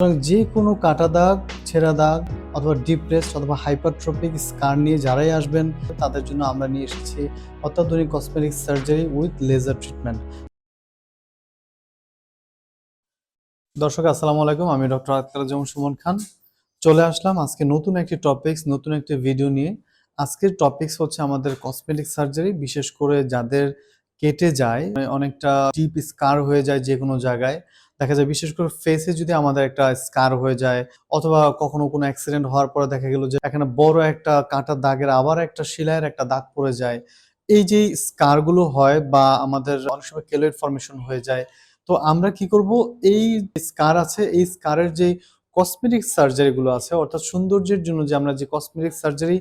সুতরাং যে কোনো কাটা দাগ, ছেঁড়া দাগ অথবা ডিপ্রেসড অথবা হাইপারট্রপিক স্কার নিয়ে যারাই আসবেন, তাদের জন্য আমরা নিয়ে এসেছি অত্যাধুনিক cosmetic surgery with laser treatment দর্শক, আসসালামু আলাইকুম। আমি ডক্টর আখতারুজ্জামান সুমন খান। চলে আসলাম আজকে নতুন একটি টপিকস নতুন একটি ভিডিও নিয়ে। আজকের টপিকস হচ্ছে আমাদের কসমেটিক সার্জারি বিশেষ করে যাদের কেটে যায় মানে অনেকটা ডিপ স্কার হয়ে যায় যে কোনো জায়গায়। দেখা যায় বিশেষ করে ফেসে যদি আমাদের একটা স্কার হয়ে যায়, অথবা কখনো কোনো অ্যাক্সিডেন্ট হওয়ার পরে দেখা গেল যে এখানে বড় একটা কাঁটা দাগের আবার একটা শিলায়ের একটা দাগ পড়ে যায়। এই যে স্কারগুলো হয় বা আমাদের অনেক সময় কেলোয়েড ফর্মেশন হয়ে যায়, তো আমরা কি করব? এই স্কার আছে, এই স্কারের যে কসমেটিক সার্জারি গুলো আছে, অর্থাৎ সৌন্দর্যের জন্য যে আমরা যে cosmetic surgery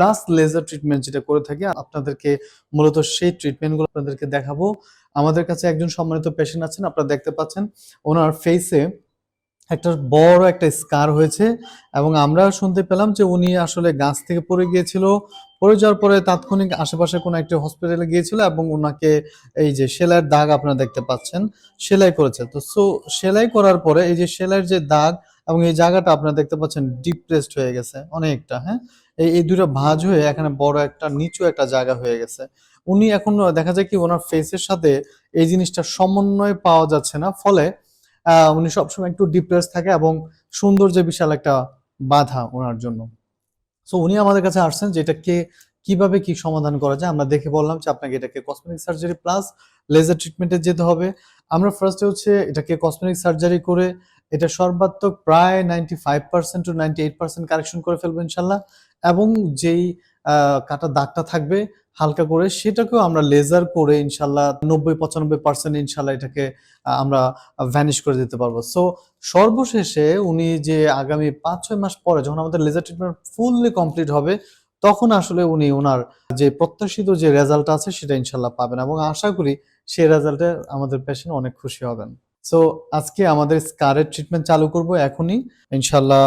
plus laser treatment যেটা করে থাকি, আপনাদেরকে মূলত সেই ট্রিটমেন্টগুলো আপনাদেরকে দেখাবো। আমাদের কাছে একজন সম্মানিত পেশেন্ট আছেন, আপনারা দেখতে পাচ্ছেন, ওনার ফেসে একটা বড় একটা স্কার হয়েছে এবং আমরা শুনতে পেলাম যে উনি আসলে গাছ থেকে পড়ে গিয়েছিল, পড়ে যাওয়ার পরে তাৎক্ষণিক আশেপাশে কোনো একটি হসপিটালে গিয়েছিল এবং ওনাকে এই যে সেলাইয়ের দাগ আপনারা দেখতে পাচ্ছেন, সেলাই করেছে। তো সো সেলাই করার পরে এই যে সেলাইয়ের যে দাগ এবং এই জায়গাটা আপনারা দেখতে পাচ্ছেন ডিপ্রেসড হয়ে গেছে অনেকটা হ্যাঁ? এই এই দুটো ভাঁজ হয়ে এখানে বড় একটা, নিচু একটা জায়গা হয়ে গেছে। উনি এখন দেখা যায় কি ওনার ফেসের সাথে এই জিনিসটা সমন্বয় পাওয়া যাচ্ছে না, ফলে উনি সবসময় একটু ডিপ্রেস থাকে এবং সৌন্দর্যে বিশাল একটা বাধা ওনার জন্য। সো উনি আমাদের কাছে আসছেন যে এটাকে কীভাবে কি সমাধান করা যায়, আমরা দেখে বললাম যে আপনাকে এটাকে কসমেটিক সার্জারি প্লাস লেজার ট্রিটমেন্টে যেতে হবে। আমরা ফার্স্টে হচ্ছে এটাকে কসমেটিক সার্জারি করে এটা সর্বাত্মক প্রায় ninety five percent to ninety eight percent correction করে ফেলব ইনশাল্লাহ। এবং যেই কাটা দাগটা থাকবে হালকা করে সেটাকেও আমরা লেজার করে ইনশাল্লাহ নব্বই পঁচানব্বই পার্সেন্ট ইনশাল্লাহ এটাকে আমরা ভ্যানিশ করে দিতে পারব। সো সর্বশেষে উনি যে আগামী পাঁচ ছয় মাস পরে যখন আমাদের লেজার ট্রিটমেন্ট ফুললি কমপ্লিট হবে তখন আসলে উনি ওনার যে প্রত্যাশিত যে রেজাল্ট আছে সেটা ইনশাল্লাহ পাবেন এবং আশা করি সেই রেজাল্টে আমাদের পেশেন্ট অনেক খুশি হবেন। সো আজকে আমাদের স্কারের ট্রিটমেন্ট চালু করব এখনই। ইনশাল্লাহ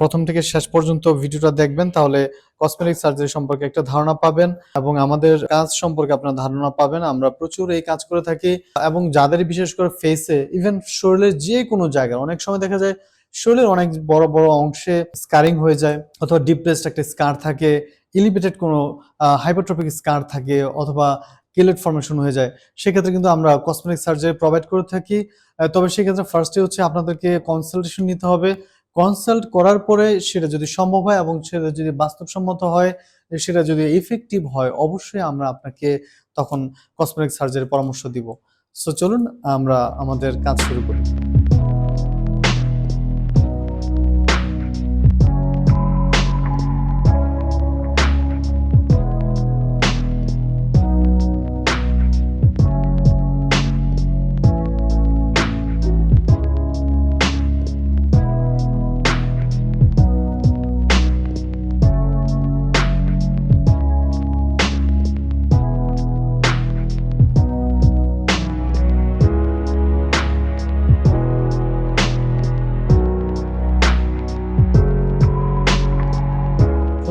প্রথম থেকে শেষ পর্যন্ত ভিডিওটা দেখবেন, তাহলে কসমেটিক সার্জারি সম্পর্কে একটা ধারণা পাবেন এবং আমাদের কাজ সম্পর্কে আপনার ধারণা পাবেন। আমরা প্রচুর এই কাজ করে থাকি এবং যাদের বিশেষ করে ফেসে ইভেন শরীরের যে কোনো জায়গায়, অনেক সময় দেখা যায় শরীরের অনেক বড় বড় অংশে স্কারিং হয়ে যায় অথবা ডিপ্রেসড একটা স্কার থাকে এলিভেটেড কোনো হাইপারট্রপিক স্কার থাকে অথবা কেলেট ফর্মেশন হয়ে যায়। সেক্ষেত্রে কিন্তু আমরা কসমেটিক সার্জারি প্রোভাইড করে থাকি। তবে সেক্ষেত্রে ফার্স্টে হচ্ছে আপনাদেরকে কনসালটেশন নিতে হবে। কনসাল্ট করার পরে সেটা যদি সম্ভব হয় এবং সেটা যদি বাস্তবসম্মত হয়, সেটা যদি ইফেক্টিভ হয়, অবশ্যই আমরা আপনাকে তখন কসমেটিক সার্জারি পরামর্শ দিব। সো চলুন আমরা আমাদের কাজ শুরু করি।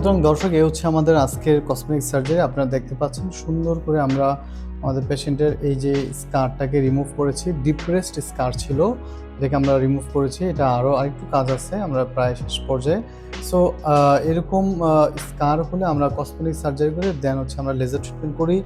সুতরাং দর্শক, এই হচ্ছে আমাদের আজকের কসমেটিক সার্জারি আপনারা দেখতে পাচ্ছেন সুন্দর করে আমরা আমাদের পেশেন্টের এই যে স্কারটাকে রিমুভ করেছি। ডিপ্রেসড স্কার ছিল। এটাকে আমরা রিমুভ করেছি, এটা আরও আরেকটু কাজ আছে, আমরা প্রায় শেষ পর্যায়ে। সো এরকম স্কার হলে আমরা কসমেটিক সার্জারি করে দেন হচ্ছে আমরা লেজার ট্রিটমেন্ট করি।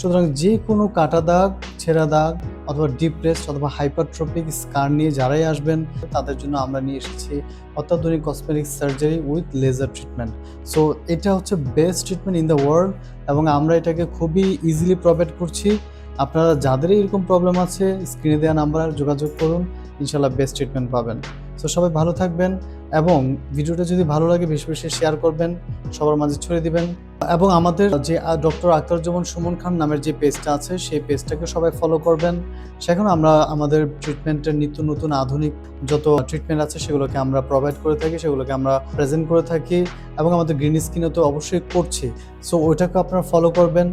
সুতরাং যে কোনো কাটা দাগ, ছেঁড়া দাগ, অথবা ডিপ্রেসড অথবা হাইপারট্রপিক স্কার নিয়ে যারাই আসবেন, তাদের জন্য আমরা নিয়ে এসেছি অত্যাধুনিক cosmetic surgery with laser treatment so এটা হচ্ছে best treatment in the world এবং আমরা এটাকে খুবই ইজিলি প্রোভাইড করছি। আপনারা যাদেরই এরকম প্রবলেম আছে স্ক্রিনে দেওয়া নাম্বার যোগাযোগ করুন। ইনশাল্লাহ বেস্ট ট্রিটমেন্ট পাবেন। সো সবাই ভালো থাকবেন এবং ভিডিওটা যদি ভালো লাগে, বেশি বেশি শেয়ার করবেন, সবার মাঝে ছড়িয়ে দিবেন। এবং আমাদের যে ডক্টর আখতারুজ্জামান সুমন খান নামের যে পেজটা আছে, সেই পেজটাকে সবাই ফলো করবেন। সেখানে আমরা আমাদের ট্রিটমেন্টের নিত্য নতুন আধুনিক যত ট্রিটমেন্ট আছে, সেগুলোকে আমরা প্রোভাইড করে থাকি, সেগুলোকে আমরা প্রেজেন্ট করে থাকি। এবং আমাদের গ্রিন স্কিনে তো অবশ্যই করছি। সো ওইটাকে আপনারা ফলো করবেন।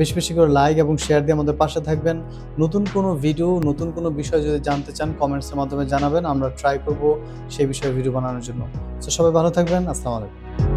বেশি বেশি করে লাইক এবং শেয়ার দিয়ে আমাদের পাশে থাকবেন। নতুন কোনো ভিডিও নতুন কোনো বিষয় যদি জানতে চান কমেন্টসের মাধ্যমে জানাবেন। আমরা ট্রাই করব সেই বিষয়ে ভিডিও বানানোর জন্য। তো সবাই ভালো থাকবেন। আসসালামু আলাইকুম।